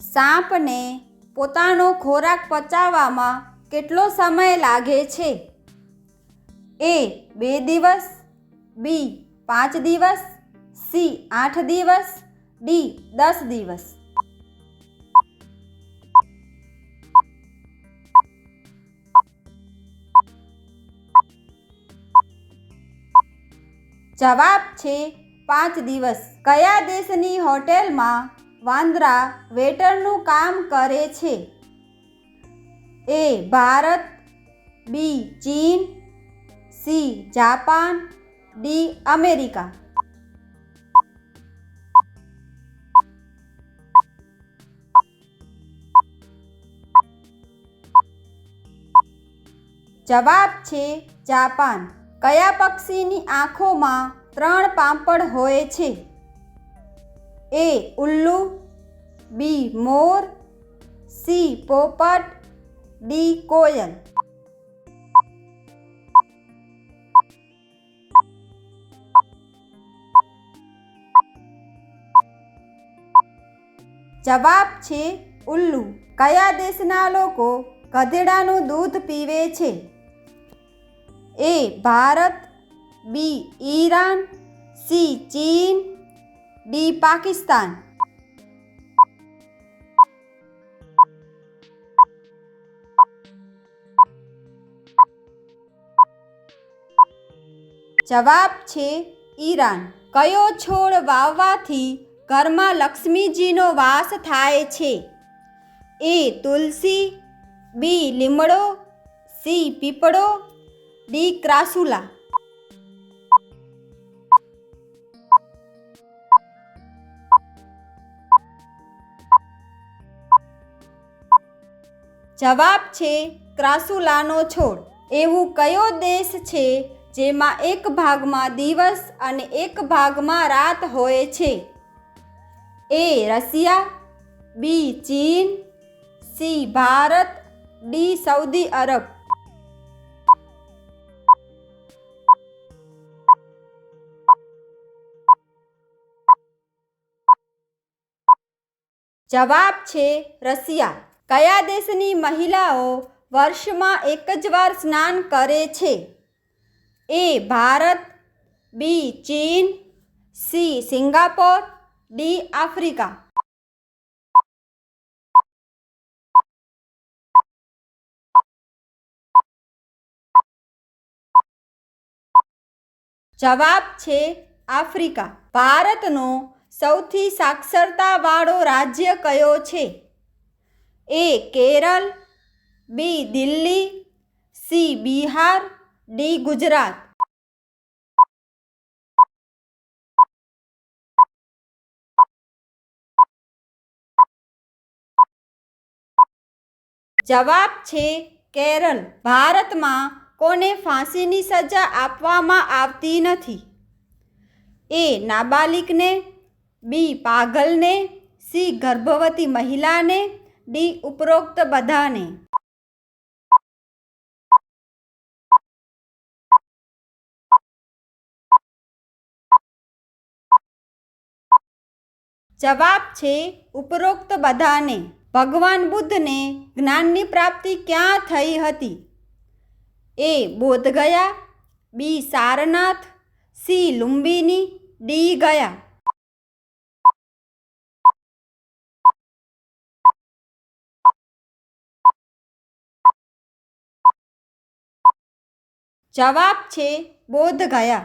સાપને પોતાનો ખોરાક પચાવવામાં કેટલો સમય લાગે છે? એ બે દિવસ, બી પાંચ દિવસ, સી આઠ દિવસ, ડી દસ દિવસ. જવાબ છે પાંચ દિવસ. કયા દેશની હોટેલમાં વાંદરા વેટરનું કામ કરે છે. એ ભારત, બી ચીન, સી જાપાન, ડી અમેરિકા. જવાબ છે જાપાન. કયા પક્ષીની આંખોમાં ત્રણ પાંપડ હોય છે? એ ઉલ્લુ, બી મોર, સી પોપટ, ડી કોયલ. જવાબ છે ઉલ્લુ. કયા દેશના લોકો ગધેડાનું દૂધ પીવે છે? A Bharat, B Iran, C ચીન ડી પાકિસ્તાન. જવાબ છે ઈરાન. કયો છોડ વાવવાથી ઘરમાં લક્ષ્મીજીનો વાસ થાય છે? એ, તુલસી, બી, લીમડો, સી, પીપળો, ડી, ક્રાસુલા. જવાબ છે ક્રાસુલાનો છોડ. એવું કયો દેશ છે જેમાં એક ભાગમાં દિવસ અને એક ભાગમાં રાત હોય છે? એ રશિયા, બી ચીન, સી ભારત, ડી સૌદી અરબ. જવાબ છે રશિયા. કયા દેશની મહિલાઓ વર્ષમાં એક જ વાર સ્નાન કરે છે? એ ભારત, બી ચીન, સી સિંગાપોર, ડી આફ્રિકા. જવાબ છે આફ્રિકા. ભારતનો સૌથી સાક્ષરતાવાળો રાજ્ય કયો છે? A Kerala, B Delhi, C Bihar, D Gujarat. જવાબ છે કેરળ. ભારતમાં કોને ફાંસીની સજા આપવામાં આવતી નથી? એ નાબાલિગને બી પાગલને, સી ગર્ભવતી મહિલાને ડી ઉપરોક્ત બધાને. જવાબ છે ઉપરોક્ત બધાને. ભગવાન બુદ્ધને જ્ઞાનની પ્રાપ્તિ ક્યાં થઈ હતી? A Bodh Gaya, B Sarnath, C Lumbini, D Gaya. જવાબ છે બોધ ગયા